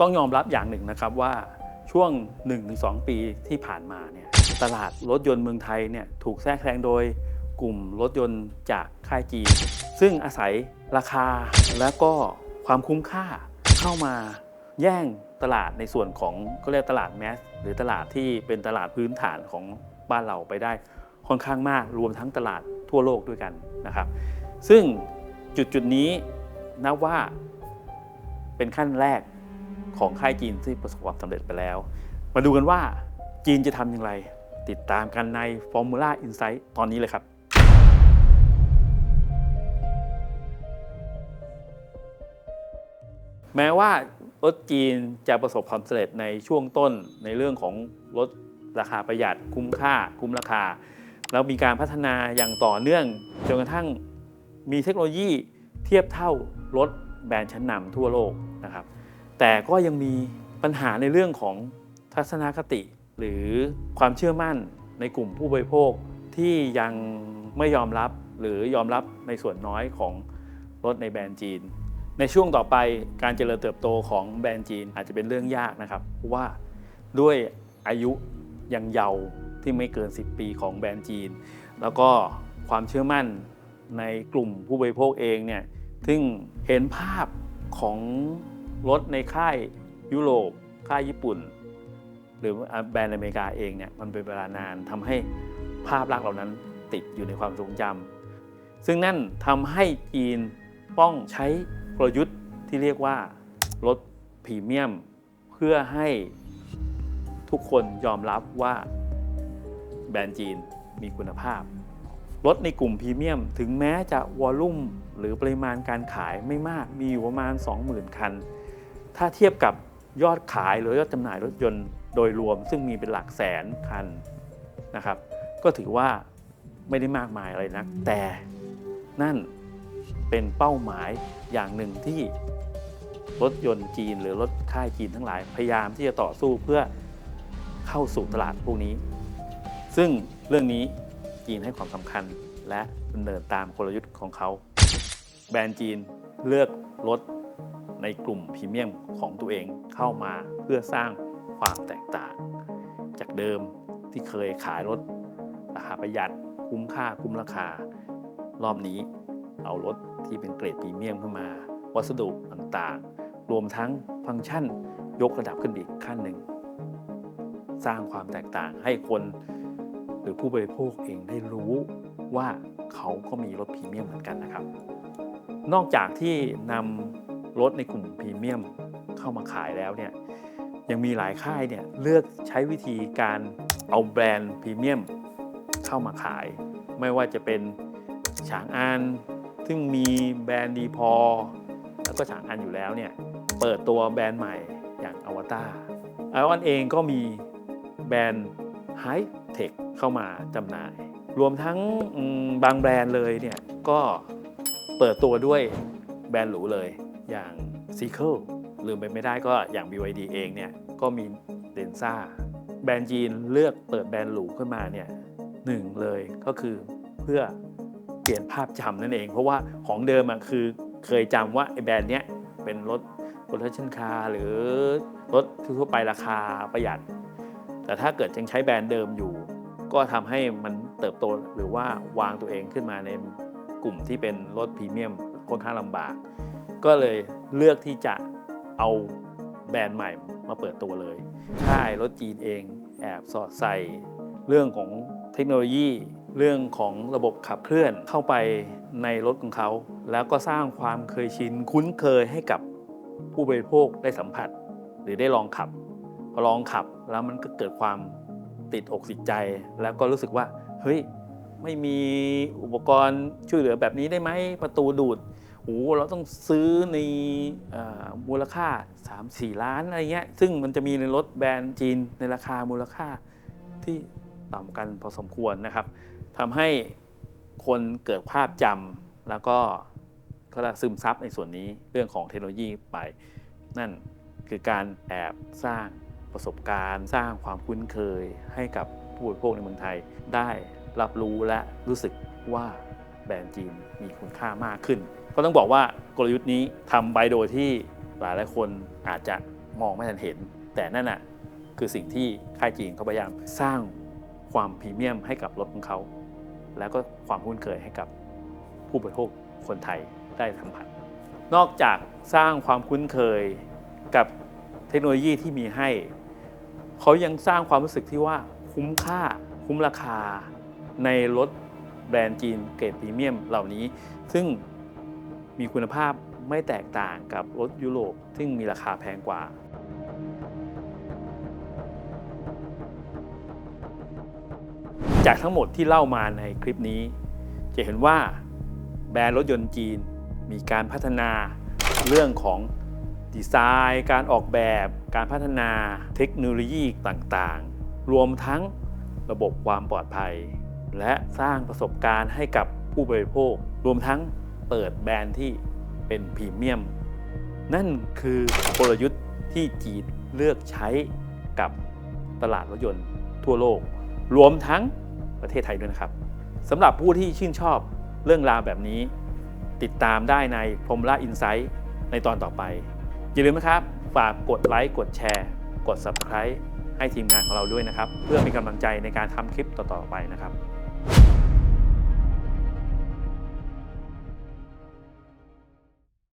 ต้องยอมรับอย่างหนึ่งนะครับว่าช่วง 1-2 ปีที่ผ่านมาเนี่ยตลาดรถยนต์เมืองไทยเนี่ยถูกแทรกแซงโดยกลุ่มรถยนต์จากค่ายจีน ซึ่งอาศัยราคาและก็ความคุ้มค่าเข้ามาแย่งตลาดในส่วนของก็เรียกตลาดแมสหรือตลาดที่เป็นตลาดพื้นฐานของบ้านเราไปได้ค่อนข้างมากรวมทั้งตลาดทั่วโลกด้วยกันนะครับ ซึ่งจุดจุดนี้นับว่าเป็นขั้นแรก ของค่ายจีนที่ประสบความสำเร็จไปแล้ว มาดูกันว่าจีนจะทำอย่างไร ติดตามกันใน Formula Insight ตอนนี้เลยครับ แม้ว่ารถจีนจะประสบความสำเร็จในช่วงต้นในเรื่องของรถราคาประหยัดคุ้มค่า คุ้มราคา แล้วมีการพัฒนาอย่างต่อเนื่องจนกระทั่งมีเทคโนโลยีเทียบเท่ารถแบรนด์ชั้นนำทั่วโลกนะครับ แต่ก็ยังมีปัญหาในเรื่องของทัศนคติ หรือความเชื่อมั่นในกลุ่มผู้บริโภคที่ยังไม่ยอมรับหรือยอมรับในส่วนน้อยของรถในแบรนด์จีน ในช่วงต่อไปการเจริญเติบโตของแบรนด์จีนอาจจะเป็นเรื่องยากนะครับเพราะว่าด้วยอายุยังเยาว์ที่ไม่เกิน 10 ปีของแบรนด์จีน แล้วก็ความเชื่อมั่นในกลุ่มผู้บริโภคเองเนี่ยซึ่งเห็นภาพของ รถในค่ายยุโรปค่ายญี่ปุ่น หรือแบรนด์อเมริกาเองเนี่ยมันเป็นเวลานานทำให้ภาพลักษณ์เหล่านั้นติดอยู่ในความทรงจำซึ่งนั่นทำให้จีนต้องใช้กลยุทธ์ที่เรียกว่ารถพรีเมียม เพื่อให้ทุกคนยอมรับว่าแบรนด์จีนมีคุณภาพ รถในกลุ่มพรีเมียม ถึงแม้จะวอลลุ่มหรือปริมาณการขายไม่มากมีอยู่ประมาณ 20,000 คัน ถ้าเทียบกับยอดขายหรือยอดจำหน่ายรถยนต์โดยรวม ซึ่งมีเป็นหลักแสนคันนะครับ ก็ถือว่าไม่ได้มากมายอะไรนัก แต่นั่นเป็นเป้าหมายอย่างหนึ่งที่รถยนต์จีน หรือรถค่ายจีนทั้งหลาย พยายามที่จะต่อสู้เพื่อเข้าสู่ตลาดพวกนี้ ซึ่งเรื่องนี้จีนให้ความสำคัญและดำเนินตามกลยุทธ์ของเขา แบรนด์จีนเลือกรถ ในกลุ่มพรีเมียมของตัวเองเข้ามาเพื่อสร้างความแตกต่าง จากเดิมที่เคยขายรถราคาประหยัดคุ้มค่าคุ้มราคา รอบนี้เอารถที่เป็นเกรดพรีเมียมขึ้นมา วัสดุต่างๆ รวมทั้งฟังก์ชันยกระดับขึ้นอีกขั้นหนึ่ง สร้างความแตกต่างให้คนหรือผู้บริโภคเองได้รู้ว่าเขาก็มีรถพรีเมียมเหมือนกันนะครับ นอกจากที่นำ รถในกลุ่มพรีเมียมเข้ามาขายแล้วเนี่ยยังมีหลายค่ายเนี่ยเลือกใช้วิธีการเอาแบรนด์พรีเมียมเข้ามาขาย ไม่ว่าจะเป็นฉางอันซึ่งมีแบรนด์ดีพอ แล้วก็ฉางอันอยู่แล้วเนี่ยเปิดตัวแบรนด์ใหม่อย่างอวตารอวตารเองก็มีแบรนด์ไฮเทคเข้ามาจำหน่าย รวมทั้งบางแบรนด์เลยเนี่ยก็เปิดตัวด้วยแบรนด์หรูเลย อย่าง c ีเคิลลืมไปไม่ได้ก็อย่าง BYD เองเนี่ยก็มีเดนซ่าแบรนด์จีนเลือกเปิดแบรนด์หรูขึ้นมาเนี่ยหนึ่งเลยก็คือเพื่อเปลี่ยนภาพจำนั่นเอง เพราะว่าของเดิมอะคือเคยจำว่าไอ้แบรนด์เนี้ยเป็นรถรถชั่นคาหรือรถทั่วไปราคาประหยัด แต่ถ้าเกิดยังใช้แบรนด์เดิมอยู่ ก็ทำให้มันเติบโตหรือว่าวางตัวเองขึ้นมาในกลุ่มที่เป็นรถพรีเมียมค่อนข้างลำบาก ก็เลยเลือกที่จะเอาแบรนด์ใหม่มาเปิดตัวเลยค่ายรถจีนเอง แอบสอดใส่เรื่องของเทคโนโลยีเรื่องของระบบขับเคลื่อนเข้าไปในรถของเขา แล้วก็สร้างความเคยชินคุ้นเคยให้กับผู้บริโภคได้สัมผัส หรือได้ลองขับพอลองขับแล้วมันก็เกิดความติดอกติดใจ แล้วก็รู้สึกว่า เฮ้ย ไม่มีอุปกรณ์ช่วยเหลือแบบนี้ได้ไหมประตูดูด โอ้โหเราต้องซื้อในอมูลค่า 3-4 ล้านอะไรเงี้ยซึ่งมันจะมีในรถแบรนด์จีนในราคามูลค่าที่ต่ำกันพอสมควรนะครับทำให้คนเกิดภาพจำแล้วก็ก็ซึมซับในส่วนนี้เรื่องของเทคโนโลยีไป นั่นคือการแอบสร้างประสบการณ์ สร้างความคุ้นเคยให้กับผู้บริโภคในเมืองไทย ได้รับรู้และรู้สึกว่าแบรนด์จีนมีคุณค่ามากขึ้น ก็ต้องบอกว่ากลยุทธ์นี้ทำไปโดยที่หลายหลายคนอาจจะมองไม่ทันเห็น แต่นั่นน่ะคือสิ่งที่ค่ายจีนเขาพยายามสร้างความพรีเมียมให้กับรถของเขา แล้วก็ความคุ้นเคยให้กับผู้บริโภคคนไทยได้สัมผัส นอกจากสร้างความคุ้นเคยกับเทคโนโลยีที่มีให้ เขายังสร้างความรู้สึกที่ว่าคุ้มค่าคุ้มราคาในรถแบรนด์จีนเกรดพรีเมียมเหล่านี้ ซึ่ง มีคุณภาพไม่แตกต่างกับรถยุโรปซึ่งมีราคาแพงกว่า จากทั้งหมดที่เล่ามาในคลิปนี้ จะเห็นว่าแบรนด์รถยนต์จีนมีการพัฒนาเรื่องของดีไซน์ การออกแบบ การพัฒนาเทคโนโลยีต่างๆ รวมทั้งระบบความปลอดภัย และสร้างประสบการณ์ให้กับผู้บริโภค รวมทั้ง เปิดแบรนด์ที่เป็นพรีเมียม นั่นคือกลยุทธ์ที่จีนเลือกใช้กับตลาดรถยนต์ทั่วโลก รวมทั้งประเทศไทยด้วยนะครับสำหรับผู้ที่ชื่นชอบเรื่องราวแบบนี้ ติดตามได้ในพรมล่าอินไซต์ในตอนต่อไป อย่าลืมนะครับ ฝากกดไลค์กดแชร์ กด Subscribe ให้ทีมงานของเราด้วยนะครับ เพื่อเป็นกำลังใจในการทำคลิปต่อๆไปนะครับ